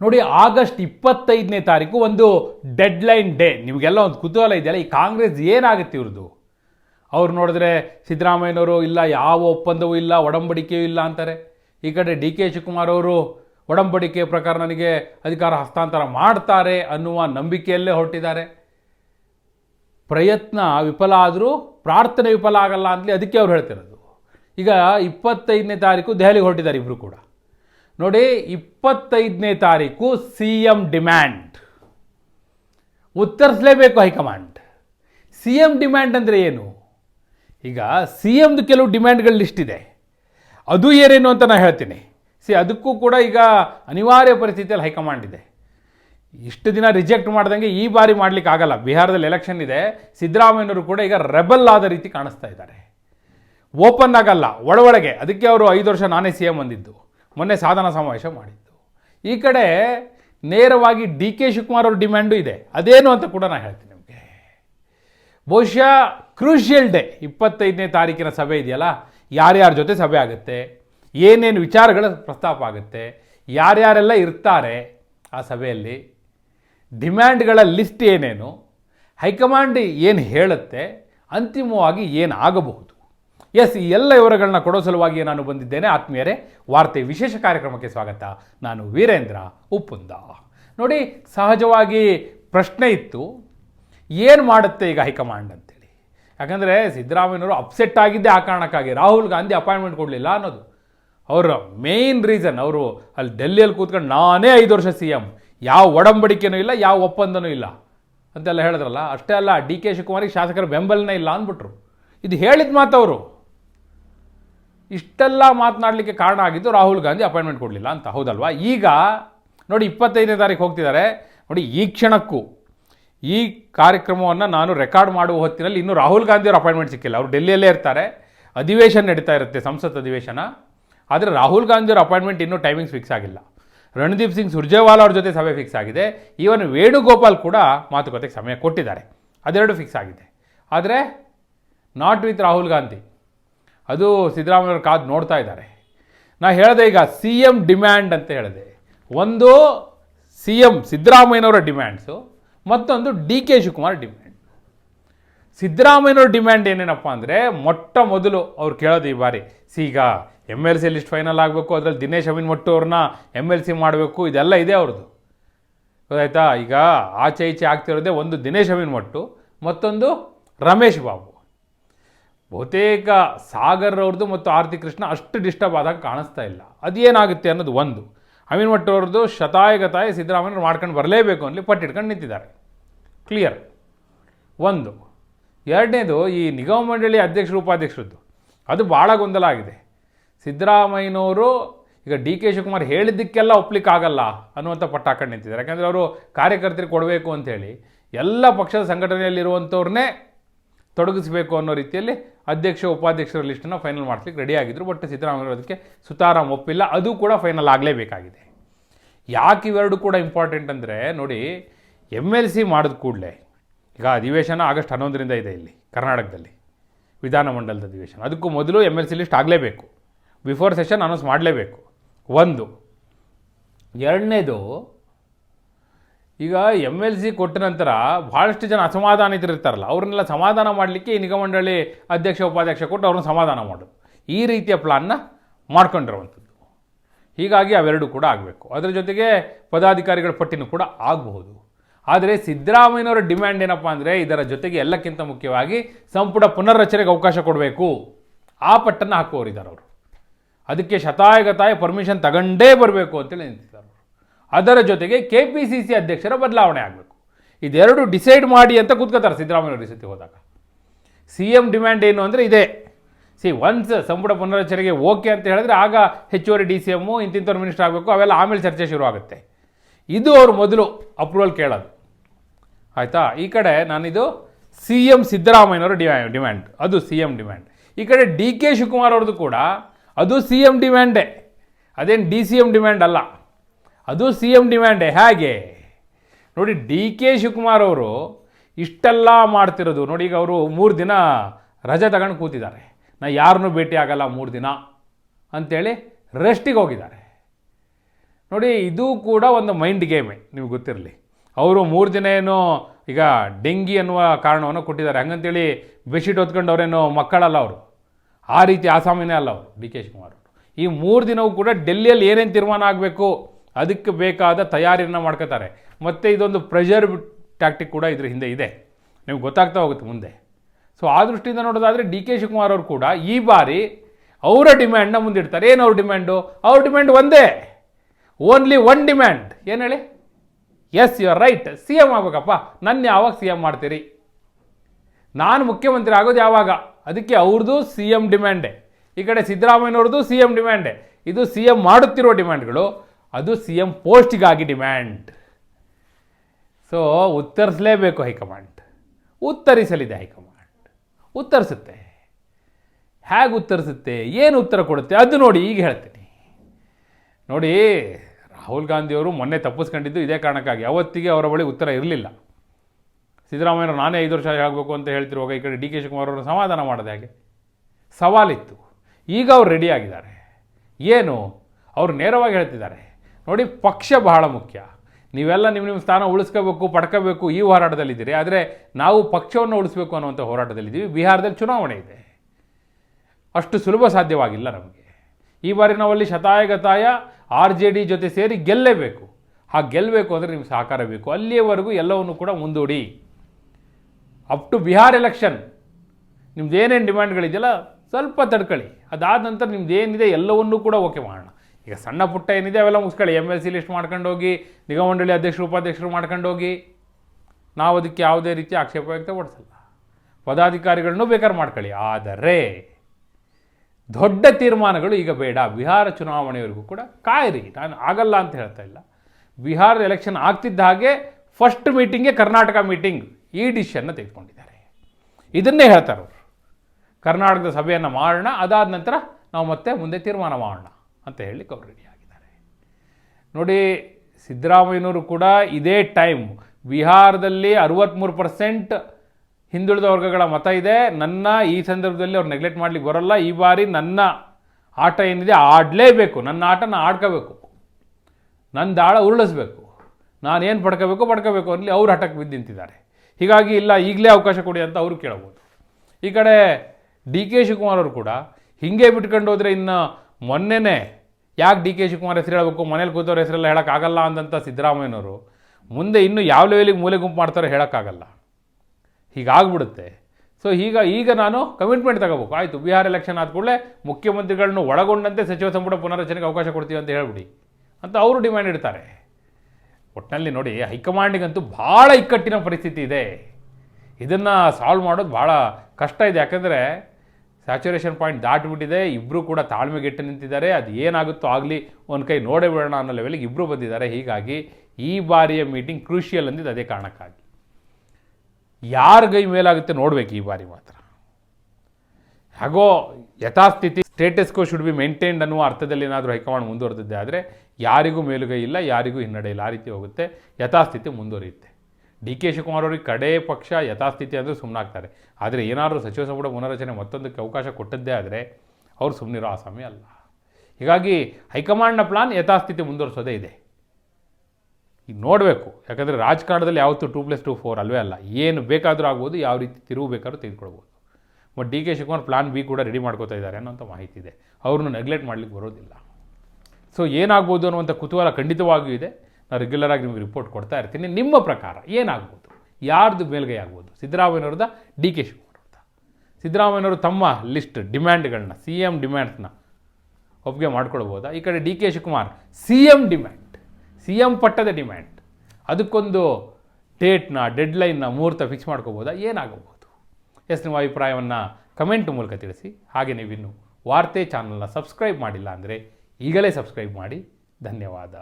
ನೋಡಿ, ಆಗಸ್ಟ್ ಇಪ್ಪತ್ತೈದನೇ ತಾರೀಕು ಒಂದು ಡೆಡ್ಲೈನ್ ಡೇ ನಿಮಗೆಲ್ಲ ಒಂದು ಕುತೂಹಲ ಇದೆಯಲ್ಲ? ಈ ಕಾಂಗ್ರೆಸ್ ಏನಾಗುತ್ತೆ ಇವ್ರದ್ದು? ಅವ್ರು ನೋಡಿದ್ರೆ ಸಿದ್ದರಾಮಯ್ಯನವರು ಇಲ್ಲ, ಯಾವ ಒಪ್ಪಂದವೂ ಇಲ್ಲ, ಒಡಂಬಡಿಕೆಯೂ ಇಲ್ಲ ಅಂತಾರೆ. ಈ ಕಡೆ ಡಿ ಕೆ ಶಿವಕುಮಾರ್ ಅವರು ಒಡಂಬಡಿಕೆ ಪ್ರಕಾರ ನನಗೆ ಅಧಿಕಾರ ಹಸ್ತಾಂತರ ಮಾಡ್ತಾರೆ ಅನ್ನುವ ನಂಬಿಕೆಯಲ್ಲೇ ಹೊರಟಿದ್ದಾರೆ. ಪ್ರಯತ್ನ ವಿಫಲ ಆದರೂ, ಪ್ರಾರ್ಥನೆ ವಿಫಲ ಆಗಲ್ಲ ಅಂತಲೇ ಅದಕ್ಕೆ ಅವ್ರು ಹೇಳ್ತಿರೋದು. ಈಗ ಇಪ್ಪತ್ತೈದನೇ ತಾರೀಕು ದೆಹಲಿಗೆ ಹೊರಟಿದ್ದಾರೆ ಇಬ್ಬರು ಕೂಡ. ನೋಡಿ, ಇಪ್ಪತ್ತೈದನೇ ತಾರೀಕು C M demand. ಉತ್ತರಿಸಲೇಬೇಕು high command. C M demand ಅಂದರೆ ಏನು? ಈಗ ಸಿ ಎಮ್ದು ಕೆಲವು ಡಿಮ್ಯಾಂಡ್ಗಳ ಲಿಸ್ಟ್ ಇದೆ. ಅದು ಏನೇನು ಅಂತ ನಾನು ಹೇಳ್ತೀನಿ. ಸಿ, ಅದಕ್ಕೂ ಕೂಡ ಈಗ ಅನಿವಾರ್ಯ ಪರಿಸ್ಥಿತಿಯಲ್ಲಿ ಹೈಕಮಾಂಡ್ ಇದೆ. ಇಷ್ಟು ದಿನ ರಿಜೆಕ್ಟ್ ಮಾಡ್ದಂಗೆ ಈ ಬಾರಿ ಮಾಡಲಿಕ್ಕೆ ಆಗಲ್ಲ. ಬಿಹಾರದಲ್ಲಿ ಎಲೆಕ್ಷನ್ ಇದೆ. ಸಿದ್ದರಾಮಯ್ಯನವರು ಕೂಡ ಈಗ ರೆಬಲ್ ಆದ ರೀತಿ ಕಾಣಿಸ್ತಾ ಇದ್ದಾರೆ. ಓಪನ್ ಆಗಲ್ಲ. ಒಳೊಳಗೆ ಅದಕ್ಕೆ ಅವರು ಐದು ವರ್ಷ ನಾನೇ ಸಿ ಎಂ ಅಂದಿದ್ದು. ಮೊನ್ನೆ ಸಾಧನ ಸಮಾವೇಶ ಮಾಡಿದ್ದು. ಈ ಕಡೆ ನೇರವಾಗಿ ಡಿ ಕೆ ಶಿವಕುಮಾರ್ ಅವ್ರ ಡಿಮ್ಯಾಂಡು ಇದೆ. ಅದೇನು ಅಂತ ಕೂಡ ನಾನು ಹೇಳ್ತೀನಿ ನಿಮಗೆ. ಬಹುಶಃ ಕ್ರೂಷಿಯಲ್ ಡೇ ಇಪ್ಪತ್ತೈದನೇ ತಾರೀಕಿನ ಸಭೆ ಇದೆಯಲ್ಲ, ಯಾರ್ಯಾರ ಜೊತೆ ಸಭೆ ಆಗುತ್ತೆ, ಏನೇನು ವಿಚಾರಗಳ ಪ್ರಸ್ತಾಪ ಆಗುತ್ತೆ, ಯಾರ್ಯಾರೆಲ್ಲ ಇರ್ತಾರೆ ಆ ಸಭೆಯಲ್ಲಿ, ಡಿಮ್ಯಾಂಡ್ಗಳ ಲಿಸ್ಟ್ ಏನೇನು, ಹೈಕಮಾಂಡ್ ಏನು ಹೇಳುತ್ತೆ, ಅಂತಿಮವಾಗಿ ಏನು ಆಗಬಹುದು? ಎಸ್ ಈ ಎಲ್ಲ ವಿವರಗಳನ್ನ ಕೊಡೋ ಸಲುವಾಗಿ ನಾನು ಬಂದಿದ್ದೇನೆ. ಆತ್ಮೀಯರೇ, ವಾರ್ತೆ ವಿಶೇಷ ಕಾರ್ಯಕ್ರಮಕ್ಕೆ ಸ್ವಾಗತ. ನಾನು ವೀರೇಂದ್ರ ಉಪ್ಪುಂದ. ನೋಡಿ, ಸಹಜವಾಗಿ ಪ್ರಶ್ನೆ ಇತ್ತು, ಏನು ಮಾಡುತ್ತೆ ಈಗ ಹೈಕಮಾಂಡ್ ಅಂತೇಳಿ. ಯಾಕಂದರೆ ಸಿದ್ದರಾಮಯ್ಯನವರು ಅಪ್ಸೆಟ್ ಆಗಿದ್ದೇ ಆ ಕಾರಣಕ್ಕಾಗಿ. ರಾಹುಲ್ ಗಾಂಧಿ ಅಪಾಯಿಂಟ್ಮೆಂಟ್ ಕೊಡಲಿಲ್ಲ ಅನ್ನೋದು. ಅವರ ಮೇಯ್ನ್ ರೀಸನ್ ಅವರು ಅಲ್ಲಿ ಡೆಲ್ಲಿಯಲ್ಲಿ ಕೂತ್ಕೊಂಡು ನಾನೇ ಐದು ವರ್ಷ ಸಿ ಎಂ ಯಾವ ಒಡಂಬಡಿಕೆನೂ ಇಲ್ಲ, ಯಾವ ಒಪ್ಪಂದನೂ ಇಲ್ಲ. ಅಂತೆಲ್ಲ ಹೇಳಿದ್ರಲ್ಲ. ಅಷ್ಟೇ ಅಲ್ಲ, ಡಿ ಕೆ ಶಿವಕುಮಾರಿಗೆ ಶಾಸಕರ ಬೆಂಬಲನೇ ಇಲ್ಲ ಅಂದ್ಬಿಟ್ರು. ಇದು ಹೇಳಿದ ಮಾತವರು ಇಷ್ಟೆಲ್ಲ ಮಾತನಾಡಲಿಕ್ಕೆ ಕಾರಣ ಆಗಿದ್ದು ರಾಹುಲ್ ಗಾಂಧಿ ಅಪಾಯಿಂಟ್ಮೆಂಟ್ ಕೊಡಲಿಲ್ಲ ಅಂತ. ಹೌದಲ್ವಾ? ಈಗ ನೋಡಿ, ಇಪ್ಪತ್ತೈದನೇ ತಾರೀಕು ಹೋಗ್ತಿದ್ದಾರೆ. ನೋಡಿ, ಈ ಕ್ಷಣಕ್ಕೂ ಈ ಕಾರ್ಯಕ್ರಮವನ್ನು ನಾನು ರೆಕಾರ್ಡ್ ಮಾಡುವ ಹೊತ್ತಿನಲ್ಲಿ ಇನ್ನೂ ರಾಹುಲ್ ಗಾಂಧಿಯವ್ರ ಅಪಾಯಿಂಟ್ಮೆಂಟ್ ಸಿಕ್ಕಿಲ್ಲ. ಅವರು ಡೆಲ್ಲಿಯಲ್ಲೇ ಇರ್ತಾರೆ. ಅಧಿವೇಶನ ನಡೀತಾ ಇರುತ್ತೆ ಸಂಸತ್ ಅಧಿವೇಶನ. ಆದರೆ ರಾಹುಲ್ ಗಾಂಧಿಯವ್ರ ಅಪಾಯಿಂಟ್ಮೆಂಟ್ ಇನ್ನೂ ಟೈಮಿಂಗ್ಸ್ ಫಿಕ್ಸ್ ಆಗಿಲ್ಲ. ರಣದೀಪ್ ಸಿಂಗ್ ಸುರ್ಜೇವಾಲಾ ಅವ್ರ ಜೊತೆ ಸಭೆ ಫಿಕ್ಸ್ ಆಗಿದೆ. ಈವನ್ ವೇಣುಗೋಪಾಲ್ ಕೂಡ ಮಾತುಕತೆಗೆ ಸಮಯ ಕೊಟ್ಟಿದ್ದಾರೆ. ಅದೆರಡು ಫಿಕ್ಸ್ ಆಗಿದೆ. ಆದರೆ ನಾಟ್ ವಿತ್ ರಾಹುಲ್ ಗಾಂಧಿ. ಅದು ಸಿದ್ದರಾಮಯ್ಯವ್ರ ಕಾದು ನೋಡ್ತಾ ಇದ್ದಾರೆ. ನಾ ಹೇಳಿದೆ ಈಗ ಸಿ ಎಂ ಡಿಮ್ಯಾಂಡ್ ಅಂತ ಹೇಳಿದೆ. ಒಂದು ಸಿ ಎಂ ಸಿದ್ದರಾಮಯ್ಯನವರ ಡಿಮ್ಯಾಂಡ್ಸು, ಮತ್ತೊಂದು ಡಿ ಕೆ ಶಿವಕುಮಾರ್ ಡಿಮ್ಯಾಂಡ್. ಸಿದ್ದರಾಮಯ್ಯನವ್ರ ಡಿಮ್ಯಾಂಡ್ ಏನೇನಪ್ಪ ಅಂದರೆ ಮೊಟ್ಟ ಮೊದಲು ಅವ್ರು ಕೇಳೋದು ಈ ಬಾರಿ, ಸೀಗ ಈಗ M L C list final ಆಗಬೇಕು, ಅದರಲ್ಲಿ ದಿನೇಶ್ ಅಮೀನ್ ಮೊಟ್ಟು ಅವ್ರನ್ನ ಎಂ ಎಲ್ ಸಿ ಮಾಡಬೇಕು, ಇದೆಲ್ಲ ಇದೆ ಅವ್ರದ್ದು. ಗೊತ್ತಾಯ್ತಾ? ಈಗ ಆಚೆ ಈಚೆ ಆಗ್ತಿರೋದೇ ಒಂದು ದಿನೇಶ್ ಅಮೀನ್ ಮೊಟ್ಟು, ಮತ್ತೊಂದು ರಮೇಶ್ ಬಾಬು. ಬಹುತೇಕ ಸಾಗರ್ ಅವ್ರದ್ದು ಮತ್ತು ಆರತಿ ಕೃಷ್ಣ ಅಷ್ಟು ಡಿಸ್ಟರ್ಬ್ ಆದಾಗ ಕಾಣಿಸ್ತಾ ಇಲ್ಲ. ಅದೇನಾಗುತ್ತೆ ಅನ್ನೋದು ಒಂದು. ಅಮೀನ್ ಭಟ್ ಅವ್ರದ್ದು ಶತಾಯಗತಾಯ ಸಿದ್ದರಾಮಯ್ಯ ಮಾಡ್ಕೊಂಡು ಬರಲೇಬೇಕು ಅನ್ನಲಿ ಪಟ್ಟಿಟ್ಕೊಂಡು ನಿಂತಿದ್ದಾರೆ. ಕ್ಲಿಯರ್ ಒಂದು. ಎರಡನೇದು ಈ ನಿಗಮ ಮಂಡಳಿ ಅಧ್ಯಕ್ಷರು, ಉಪಾಧ್ಯಕ್ಷರದ್ದು. ಅದು ಭಾಳ ಗೊಂದಲ ಆಗಿದೆ. ಸಿದ್ದರಾಮಯ್ಯನವರು ಈಗ ಡಿ ಕೆ ಶಿವಕುಮಾರ್ ಹೇಳಿದ್ದಕ್ಕೆಲ್ಲ ಒಪ್ಲಿಕ್ಕೆ ಆಗಲ್ಲ ಅನ್ನುವಂಥ ಪಟ್ಟ ಹಾಕೊಂಡು ನಿಂತಿದ್ದಾರೆ. ಯಾಕಂದರೆ ಅವರು ಕಾರ್ಯಕರ್ತರಿಗೆ ಕೊಡಬೇಕು ಅಂಥೇಳಿ ಎಲ್ಲ ಪಕ್ಷದ ಸಂಘಟನೆಯಲ್ಲಿರುವಂಥವ್ರನ್ನೇ ತೊಡಗಿಸಬೇಕು ಅನ್ನೋ ರೀತಿಯಲ್ಲಿ ಅಧ್ಯಕ್ಷ, ಉಪಾಧ್ಯಕ್ಷರ ಲಿಸ್ಟನ್ನು ಫೈನಲ್ ಮಾಡಿಸ್ಲಿಕ್ಕೆ ರೆಡಿ ಆಗಿದ್ರು. ಬಟ್ ಸಿದ್ದರಾಮಯ್ಯ ಅದಕ್ಕೆ ಸುತಾರಾಮ್ ಒಪ್ಪಿಲ್ಲ. ಅದು ಕೂಡ ಫೈನಲ್ ಆಗಲೇಬೇಕಾಗಿದೆ. ಯಾಕೆ ಇವೆರಡು ಕೂಡ ಇಂಪಾರ್ಟೆಂಟ್ ಅಂದರೆ, ನೋಡಿ ಎಂ ಎಲ್ ಸಿ ಮಾಡಿದ ಕೂಡಲೇ, ಈಗ ಅಧಿವೇಶನ ಆಗಸ್ಟ್ ಹನ್ನೊಂದರಿಂದ ಇದೆ ಇಲ್ಲಿ, ಕರ್ನಾಟಕದಲ್ಲಿ, ವಿಧಾನಮಂಡಲದ ಅಧಿವೇಶನ. ಅದಕ್ಕೂ ಮೊದಲು ಎಂ ಎಲ್ ಸಿ ಲಿಸ್ಟ್ ಆಗಲೇಬೇಕು. ಬಿಫೋರ್ ಸೆಷನ್ ಅನೌನ್ಸ್ ಮಾಡಲೇಬೇಕು. ಒಂದು, ಎರಡನೇದು ಈಗ ಎಂ ಎಲ್ ಸಿ ಕೊಟ್ಟ ನಂತರ ಭಾಳಷ್ಟು ಜನ ಅಸಮಾಧಾನಿತರಿರ್ತಾರಲ್ಲ, ಅವ್ರನ್ನೆಲ್ಲ ಸಮಾಧಾನ ಮಾಡಲಿಕ್ಕೆ ಈ ನಿಗಮ ಮಂಡಳಿ ಅಧ್ಯಕ್ಷ, ಉಪಾಧ್ಯಕ್ಷ ಕೊಟ್ಟು ಅವ್ರನ್ನ ಸಮಾಧಾನ ಮಾಡೋದು. ಈ ರೀತಿಯ ಪ್ಲಾನ್ನ ಮಾಡ್ಕೊಂಡಿರುವಂಥದ್ದು. ಹೀಗಾಗಿ ಅವೆರಡು ಕೂಡ ಆಗಬೇಕು. ಅದರ ಜೊತೆಗೆ ಪದಾಧಿಕಾರಿಗಳ ಪಟ್ಟಿನೂ ಕೂಡ ಆಗಬಹುದು. ಆದರೆ ಸಿದ್ದರಾಮಯ್ಯನವರ ಡಿಮ್ಯಾಂಡ್ ಏನಪ್ಪ ಅಂದರೆ ಇದರ ಜೊತೆಗೆ ಎಲ್ಲಕ್ಕಿಂತ ಮುಖ್ಯವಾಗಿ ಸಂಪುಟ ಪುನರ್ರಚನೆಗೆ ಅವಕಾಶ ಕೊಡಬೇಕು. ಆ ಪಟ್ಟನ್ನು ಹಾಕುವವರಿದ್ದಾರೆ ಅವರು. ಅದಕ್ಕೆ ಶತಾಯಗತಾಯ ಪರ್ಮಿಷನ್ ತಗೊಂಡೇ ಬರಬೇಕು ಅಂತೇಳಿ ಅದರ ಜೊತೆಗೆ ಕೆ ಪಿ ಸಿ ಸಿ ಅಧ್ಯಕ್ಷರ ಬದಲಾವಣೆ ಆಗಬೇಕು. ಇದೆರಡು ಡಿಸೈಡ್ ಮಾಡಿ ಅಂತ ಕೂತ್ಕೋತಾರೆ ಸಿದ್ದರಾಮಯ್ಯ ಸತಿ ಹೋದಾಗ. ಸಿ ಎಂ ಡಿಮ್ಯಾಂಡ್ ಏನು ಅಂದರೆ ಇದೇ. ಸಿ ಒನ್ಸ್ ಸಂಪುಟ ಪುನರಚನೆಗೆ ಓಕೆ ಅಂತ ಹೇಳಿದ್ರೆ ಆಗ ಹೆಚ್ಚುವರಿ ಡಿ ಸಿ ಎಮ್ಮು ಇಂತಿಂಥವ್ರು ಮಿನಿಸ್ಟರ್ ಆಗಬೇಕು, ಅವೆಲ್ಲ ಆಮೇಲೆ ಚರ್ಚೆ ಶುರು ಆಗುತ್ತೆ. ಇದು ಅವರು ಮೊದಲು ಅಪ್ರೂವಲ್ ಕೇಳೋದು. ಆಯಿತಾ? ಈ ಕಡೆ ನಾನಿದು ಸಿ ಎಂ ಸಿದ್ದರಾಮಯ್ಯನವರ ಡಿಮ್ಯಾ ಡಿಮ್ಯಾಂಡ್. ಅದು ಸಿ ಎಂ ಡಿಮ್ಯಾಂಡ್. ಈ ಕಡೆ ಡಿ ಕೆ ಶಿವಕುಮಾರ್ ಅವ್ರದ್ದು ಕೂಡ ಅದು ಸಿ ಎಂ ಡಿಮ್ಯಾಂಡೇ. ಅದೇನು ಡಿ ಸಿ ಎಂ ಡಿಮ್ಯಾಂಡ್ ಅಲ್ಲ. ಅದು ಸಿ ಎಂ ಡಿಮ್ಯಾಂಡೇ ಹೇಗೆ? ನೋಡಿ ಡಿ ಕೆ ಶಿವಕುಮಾರ್ ಅವರು ಇಷ್ಟೆಲ್ಲ ಮಾಡ್ತಿರೋದು. ನೋಡಿ, ಈಗ ಅವರು ಮೂರು ದಿನ ರಜೆ ತಗೊಂಡು ಕೂತಿದ್ದಾರೆ. ನಾ ಯಾರನ್ನೂ ಭೇಟಿ ಆಗಲ್ಲ ಮೂರು ದಿನ ಅಂಥೇಳಿ ರೆಸ್ಟಿಗೆ ಹೋಗಿದ್ದಾರೆ. ನೋಡಿ, ಇದು ಕೂಡ ಒಂದು ಮೈಂಡ್ ಗೇಮೆ ನಿಮ್ಗೆ ಗೊತ್ತಿರಲಿ. ಅವರು ಮೂರು ದಿನ ಏನು ಈಗ ಡೆಂಗಿ ಅನ್ನುವ ಕಾರಣವನ್ನು ಕೊಟ್ಟಿದ್ದಾರೆ. ಹಂಗಂತೇಳಿ ಬೆಡ್ಶೀಟ್ ಹೊತ್ಕೊಂಡು ಅವರೇನು ಮಕ್ಕಳಲ್ಲ ಅವರು. ಆ ರೀತಿ ಆಸಾಮಿನೇ ಅಲ್ಲ ಅವರು ಡಿ ಕೆ ಶಿವಕುಮಾರ್ ಅವರು. ಈ ಮೂರು ದಿನವೂ ಕೂಡ ಡೆಲ್ಲಿಯಲ್ಲಿ ಏನೇನು ತೀರ್ಮಾನ ಆಗಬೇಕು ಅದಕ್ಕೆ ಬೇಕಾದ ತಯಾರಿಯನ್ನು ಮಾಡ್ಕೋತಾರೆ. ಮತ್ತು ಇದೊಂದು ಪ್ರೆಷರ್ ಟ್ಯಾಕ್ಟಿಕ್ ಕೂಡ ಇದ್ರ ಹಿಂದೆ ಇದೆ. ನಿಮ್ಗೆ ಗೊತ್ತಾಗ್ತಾ ಹೋಗುತ್ತೆ ಮುಂದೆ. ಸೊ ಆ ದೃಷ್ಟಿಯಿಂದ ನೋಡೋದಾದರೆ ಡಿ ಕೆ ಶಿವಕುಮಾರ್ ಅವರು ಕೂಡ ಈ ಬಾರಿ ಅವರ ಡಿಮ್ಯಾಂಡ್ನ ಮುಂದಿಡ್ತಾರೆ. ಏನು ಅವ್ರ ಡಿಮ್ಯಾಂಡು ಅವ್ರ ಡಿಮ್ಯಾಂಡ್ ಒಂದೇ. ಓನ್ಲಿ ಒನ್ ಡಿಮ್ಯಾಂಡ್ ಏನು ಹೇಳಿ? Yes you are right C M ಆಗ್ಬೇಕಪ್ಪ. ನನ್ನ ಯಾವಾಗ ಸಿ ಎಂ ಮಾಡ್ತೀರಿ? ನಾನು ಮುಖ್ಯಮಂತ್ರಿ ಆಗೋದು ಯಾವಾಗ? ಅದಕ್ಕೆ ಅವ್ರದ್ದು ಸಿ ಎಂ ಡಿಮ್ಯಾಂಡೇ ಈ ಕಡೆ ಸಿದ್ದರಾಮಯ್ಯನವ್ರದ್ದು ಸಿ ಎಂ ಡಿಮ್ಯಾಂಡೇ ಇದು ಸಿ ಎಂ ಮಾಡುತ್ತಿರುವ ಡಿಮ್ಯಾಂಡ್ಗಳು ಅದು ಸಿ ಎಂ ಪೋಸ್ಟ್ಗಾಗಿ ಡಿಮ್ಯಾಂಡ್. ಸೊ ಉತ್ತರಿಸಲೇಬೇಕು ಹೈಕಮಾಂಡ್. ಉತ್ತರಿಸಲಿದೆ ಹೈಕಮಾಂಡ್. ಉತ್ತರಿಸುತ್ತೆ. ಹೇಗೆ ಉತ್ತರಿಸುತ್ತೆ? ಏನು ಉತ್ತರ ಕೊಡುತ್ತೆ? ಅದು ನೋಡಿ ಈಗ ಹೇಳ್ತೀನಿ. ನೋಡಿ, ರಾಹುಲ್ ಗಾಂಧಿಯವರು ಮೊನ್ನೆ ತಪ್ಪಿಸ್ಕೊಂಡಿದ್ದು ಇದೇ ಕಾರಣಕ್ಕಾಗಿ. ಅವತ್ತಿಗೆ ಅವರ ಬಳಿ ಉತ್ತರ ಇರಲಿಲ್ಲ. ಸಿದ್ದರಾಮಯ್ಯವರು ನಾನೇ ಐದು ವರ್ಷ ಆಗಬೇಕು ಅಂತ ಹೇಳ್ತಿರುವಾಗ ಈ ಕಡೆ ಡಿ ಕೆ ಶಿವಕುಮಾರ್ ಅವರು ಸಮಾಧಾನ ಮಾಡಿದೆ ಹಾಗೆ? ಸವಾಲಿತ್ತು. ಈಗ ಅವ್ರು ರೆಡಿ ಆಗಿದ್ದಾರೆ. ಏನು? ಅವ್ರು ನೇರವಾಗಿ ಹೇಳ್ತಿದ್ದಾರೆ. ನೋಡಿ, ಪಕ್ಷ ಬಹಳ ಮುಖ್ಯ. ನೀವೆಲ್ಲ ನಿಮ್ಮ ನಿಮ್ಮ ಸ್ಥಾನ ಉಳಿಸ್ಕೋಬೇಕು, ಪಡ್ಕೋಬೇಕು ಈ ಹೋರಾಟದಲ್ಲಿದ್ದೀರಿ. ಆದರೆ ನಾವು ಪಕ್ಷವನ್ನು ಉಳಿಸ್ಬೇಕು ಅನ್ನುವಂಥ ಹೋರಾಟದಲ್ಲಿದ್ದೀವಿ. ಬಿಹಾರದಲ್ಲಿ ಚುನಾವಣೆ ಇದೆ. ಅಷ್ಟು ಸುಲಭ ಸಾಧ್ಯವಾಗಿಲ್ಲ ನಮಗೆ. ಈ ಬಾರಿ ನಾವಲ್ಲಿ ಶತಾಯಗತಾಯ ಆರ್ ಜೆ ಡಿ ಜೊತೆ ಸೇರಿ ಗೆಲ್ಲೇಬೇಕು. ಆ ಗೆಲ್ಲಬೇಕು ಅಂದರೆ ನಿಮ್ಗೆ ಸಹಕಾರ ಬೇಕು. ಅಲ್ಲಿಯವರೆಗೂ ಎಲ್ಲವನ್ನು ಕೂಡ ಮುಂದೂಡಿ. ಅಪ್ ಟು ಬಿಹಾರ್ ಎಲೆಕ್ಷನ್ ನಿಮ್ದು ಏನೇನು ಡಿಮ್ಯಾಂಡ್ಗಳಿದೆಯಲ್ಲ ಸ್ವಲ್ಪ ತಡ್ಕೊಳ್ಳಿ. ಅದಾದ ನಂತರ ನಿಮ್ದು ಏನಿದೆ ಎಲ್ಲವನ್ನೂ ಕೂಡ ಓಕೆ ಮಾಡೋಣ. ಈಗ ಸಣ್ಣ ಪುಟ್ಟ ಏನಿದೆ ಅವೆಲ್ಲ ಮುಗಿಸ್ಕೊಳ್ಳಿ. ಎಂ ಎಲ್ ಸಿ ಲಿಸ್ಟ್ ಮಾಡ್ಕೊಂಡು ಹೋಗಿ ನಿಗಮ ಮಂಡಳಿ ಅಧ್ಯಕ್ಷರು, ಉಪಾಧ್ಯಕ್ಷರು ಮಾಡ್ಕೊಂಡು ಹೋಗಿ ನಾವು ಅದಕ್ಕೆ ಯಾವುದೇ ರೀತಿ ಆಕ್ಷೇಪ ವ್ಯಕ್ತಪಡಿಸಲ್ಲ. ಪದಾಧಿಕಾರಿಗಳನ್ನು ಬೇಕಾದ್ರೆ ಮಾಡ್ಕೊಳ್ಳಿ. ಆದರೆ ದೊಡ್ಡ ತೀರ್ಮಾನಗಳು ಈಗ ಬೇಡ. ಬಿಹಾರ ಚುನಾವಣೆಯವರೆಗೂ ಕೂಡ ಕಾಯಿರಿ. ನಾನು ಆಗಲ್ಲ ಅಂತ ಹೇಳ್ತಾ ಇಲ್ಲ. ಬಿಹಾರ ಎಲೆಕ್ಷನ್ ಆಗ್ತಿದ್ದ ಹಾಗೆ ಫಸ್ಟ್ ಮೀಟಿಂಗ್ಗೆ ಕರ್ನಾಟಕ ಮೀಟಿಂಗ್ ಈ ಡಿಶನ್ನು ತೆಗೆದುಕೊಂಡಿದ್ದಾರೆ. ಇದನ್ನೇ ಹೇಳ್ತಾರೆ ಅವರು. ಕರ್ನಾಟಕದ ಸಭೆಯನ್ನು ಮಾಡೋಣ. ಅದಾದ ನಂತರ ನಾವು ಮತ್ತೆ ಮುಂದೆ ತೀರ್ಮಾನ ಮಾಡೋಣ. ಅಂತ ಹೇಳಲಿಕ್ಕೆ ಅವ್ರು ರೆಡಿ ಆಗಿದ್ದಾರೆ. ನೋಡಿ, ಸಿದ್ದರಾಮಯ್ಯನವರು ಕೂಡ ಇದೇ ಟೈಮ್ ಬಿಹಾರದಲ್ಲಿ ಅರವತ್ತ್ಮೂರು ಪರ್ಸೆಂಟ್ ಹಿಂದುಳಿದ ವರ್ಗಗಳ ಮತ ಇದೆ. ನನ್ನ ಈ ಸಂದರ್ಭದಲ್ಲಿ ಅವ್ರು ನೆಗ್ಲೆಕ್ಟ್ ಮಾಡ್ಲಿಕ್ಕೆ ಬರೋಲ್ಲ. ಈ ಬಾರಿ ನನ್ನ ಆಟ ಏನಿದೆ ಆಡಲೇಬೇಕು. ನನ್ನ ಆಟನ ಆಡ್ಕೋಬೇಕು. ನನ್ನ ದಾಳ ಉರುಳಿಸ್ಬೇಕು. ನಾನೇನು ಪಡ್ಕೋಬೇಕು ಪಡ್ಕೋಬೇಕು ಅಲ್ಲಿ ಅವ್ರು ಹಠಕ್ಕೆ ಬಿದ್ದು ನಿಂತಿದ್ದಾರೆ. ಹೀಗಾಗಿ ಇಲ್ಲ, ಈಗಲೇ ಅವಕಾಶ ಕೊಡಿ ಅಂತ ಅವರು ಕೇಳ್ಬೋದು ಈ ಕಡೆ ಡಿ ಕೆ ಶಿವಕುಮಾರ್ ಅವರು ಕೂಡ ಹಿಂಗೆ ಬಿಟ್ಕೊಂಡು ಹೋದರೆ ಇನ್ನು ಮೊನ್ನೆನೇ ಯಾಕೆ ಡಿ ಕೆ ಶಿವಕುಮಾರ್ ಹೆಸರು ಹೇಳಬೇಕು? ಮನೇಲಿ ಕೂತವ್ರ ಹೆಸರೆಲ್ಲ ಹೇಳೋಕ್ಕಾಗಲ್ಲ ಅಂದಂಥ ಸಿದ್ದರಾಮಯ್ಯನವರು ಮುಂದೆ ಇನ್ನೂ ಯಾವ ಲೆವೆಲಿಗೆ ಮೂಲೆ ಗುಂಪು ಮಾಡ್ತಾರೋ ಹೇಳೋಕ್ಕಾಗಲ್ಲ. ಹೀಗಾಗ್ಬಿಡುತ್ತೆ. ಸೊ ಈಗ ಈಗ ನಾನು ಕಮಿಟ್ಮೆಂಟ್ ತಗೋಬೇಕು. ಆಯಿತು, ಬಿಹಾರ್ ಎಲೆಕ್ಷನ್ ಆದ ಕೂಡಲೇ ಮುಖ್ಯಮಂತ್ರಿಗಳನ್ನು ಒಳಗೊಂಡಂತೆ ಸಚಿವ ಸಂಪುಟ ಪುನರಚನೆಗೆ ಅವಕಾಶ ಕೊಡ್ತೀವಿ ಅಂತ ಹೇಳ್ಬಿಡಿ. ಅಂತ ಅವರು ಡಿಮ್ಯಾಂಡ್ ಇಡ್ತಾರೆ. ಒಟ್ಟಿನಲ್ಲಿ ನೋಡಿ, ಹೈಕಮಾಂಡಿಗಂತೂ ಭಾಳ ಇಕ್ಕಟ್ಟಿನ ಪರಿಸ್ಥಿತಿ ಇದೆ. ಇದನ್ನು ಸಾಲ್ವ್ ಮಾಡೋದು ಭಾಳ ಕಷ್ಟ ಇದೆ. ಯಾಕಂದರೆ ಸ್ಯಾಚುರೇಷನ್ ಪಾಯಿಂಟ್ ದಾಟಿಬಿಟ್ಟಿದೆ. ಇಬ್ಬರು ಕೂಡ ತಾಳ್ಮೆಗೆಟ್ಟು ನಿಂತಿದ್ದಾರೆ. ಅದು ಏನಾಗುತ್ತೋ ಆಗಲಿ ಒಂದು ಕೈ ನೋಡೇ ಬಿಡೋಣ ಅನ್ನೋ ಲೆವೆಲ್ಗೆ ಇಬ್ಬರು ಬಂದಿದ್ದಾರೆ. ಹೀಗಾಗಿ ಈ ಬಾರಿಯ ಮೀಟಿಂಗ್ ಕ್ರೂಷಿಯಲ್ ಅಂದಿದ್ದು ಅದೇ ಕಾರಣಕ್ಕಾಗಿ. ಯಾರ ಕೈ ಮೇಲಾಗುತ್ತೆ ನೋಡಬೇಕು ಈ ಬಾರಿ ಮಾತ್ರ. ಹಾಗೋ ಯಥಾಸ್ಥಿತಿ status quo should be maintained ಅನ್ನುವ ಅರ್ಥದಲ್ಲಿ ಏನಾದರೂ ಹೈಕಮಾಂಡ್ ಮುಂದುವರೆದಿದ್ದೆ ಆದರೆ ಯಾರಿಗೂ ಮೇಲುಗೈ ಇಲ್ಲ, ಯಾರಿಗೂ ಹಿನ್ನಡೆ ಇಲ್ಲ. ಆ ರೀತಿ ಹೋಗುತ್ತೆ. ಯಥಾಸ್ಥಿತಿ ಮುಂದುವರಿಯುತ್ತೆ. ಡಿ ಕೆ ಶಿವಕುಮಾರ್ ಅವರಿಗೆ ಕಡೆ ಪಕ್ಷ ಯಥಾಸ್ಥಿತಿ ಅಂದರೆ ಸುಮ್ಮನಾಗ್ತಾರೆ ಆದರೆ ಏನಾದರೂ ಸಚಿವ ಸಂಪುಟ ಪುನರಚನೆ ಮತ್ತೊಂದಕ್ಕೆ ಅವಕಾಶ ಕೊಟ್ಟದ್ದೇ ಆದರೆ ಅವರು ಸುಮ್ಮನಿರೋ ಸಮಯ ಅಲ್ಲ. ಹೀಗಾಗಿ ಹೈಕಮಾಂಡ್ನ ಪ್ಲಾನ್ ಯಥಾಸ್ಥಿತಿ ಮುಂದುವರಿಸೋದೇ ಇದೆ. ಈಗ ನೋಡಬೇಕು. ಯಾಕಂದರೆ ರಾಜಕಾರಣದಲ್ಲಿ ಯಾವತ್ತೂ ಟೂ ಪ್ಲಸ್ ಟು ಫೋರ್ ಅಲ್ವೇ ಅಲ್ಲ. ಏನು ಬೇಕಾದರೂ ಆಗ್ಬೋದು, ಯಾವ ರೀತಿ ತಿರುವು ಬೇಕಾದ್ರೂ ತೆಗೆದುಕೊಳ್ಬೋದು but D K Shivakumar plan B ಕೂಡ ರೆಡಿ ಮಾಡ್ಕೋತಾ ಇದ್ದಾರೆ ಅನ್ನೋಂಥ ಮಾಹಿತಿ ಇದೆ. ಅವ್ರನ್ನ ನೆಗ್ಲೆಕ್ಟ್ ಮಾಡಲಿಕ್ಕೆ ಬರೋದಿಲ್ಲ. ಸೊ ಏನಾಗ್ಬೋದು ಅನ್ನುವಂಥ ಕುತೂಹಲ ಖಂಡಿತವಾಗಿಯೂ ಇದೆ. ನಾನು ರೆಗ್ಯುಲರ್ ಆಗಿ ನಿಮಗೆ ರಿಪೋರ್ಟ್ ಕೊಡ್ತಾ ಇರ್ತೀನಿ. ನಿಮ್ಮ ಪ್ರಕಾರ ಏನಾಗ್ಬೋದು? ಯಾರ್ದು ಮೇಲ್ಗೈ ಆಗ್ಬೋದು ಸಿದ್ದರಾಮಯ್ಯನವ್ರದ? ಡಿ ಕೆ ಶಿವಕುಮಾರ್ದ ಸಿದ್ದರಾಮಯ್ಯನವರು ತಮ್ಮ ಲಿಸ್ಟ್ ಡಿಮ್ಯಾಂಡ್ಗಳನ್ನ ಸಿ ಎಂ ಡಿಮ್ಯಾಂಡ್ಸ್ನ ಒಪ್ಪಿಗೆ ಮಾಡ್ಕೊಳ್ಬೋದಾ? ಈ ಕಡೆ D K Shivakumar C M demand C M ಪಟ್ಟದ ಡಿಮ್ಯಾಂಡ್ ಅದಕ್ಕೊಂದು ಡೇಟ್ನ ಡೆಡ್ಲೈನ್ನ ಮುಹೂರ್ತ ಫಿಕ್ಸ್ ಮಾಡ್ಕೋಬೋದಾ ಏನಾಗಬಹುದು ಎಸ್, ನಿಮ್ಮ ಅಭಿಪ್ರಾಯವನ್ನು ಕಮೆಂಟ್ ಮೂಲಕ ತಿಳಿಸಿ. ಹಾಗೆ ನೀವಿನ್ನು ವಾರ್ತೆ ಚಾನಲ್ನ ಸಬ್ಸ್ಕ್ರೈಬ್ ಮಾಡಿಲ್ಲ ಅಂದರೆ ಈಗಲೇ ಸಬ್ಸ್ಕ್ರೈಬ್ ಮಾಡಿ. ಧನ್ಯವಾದ.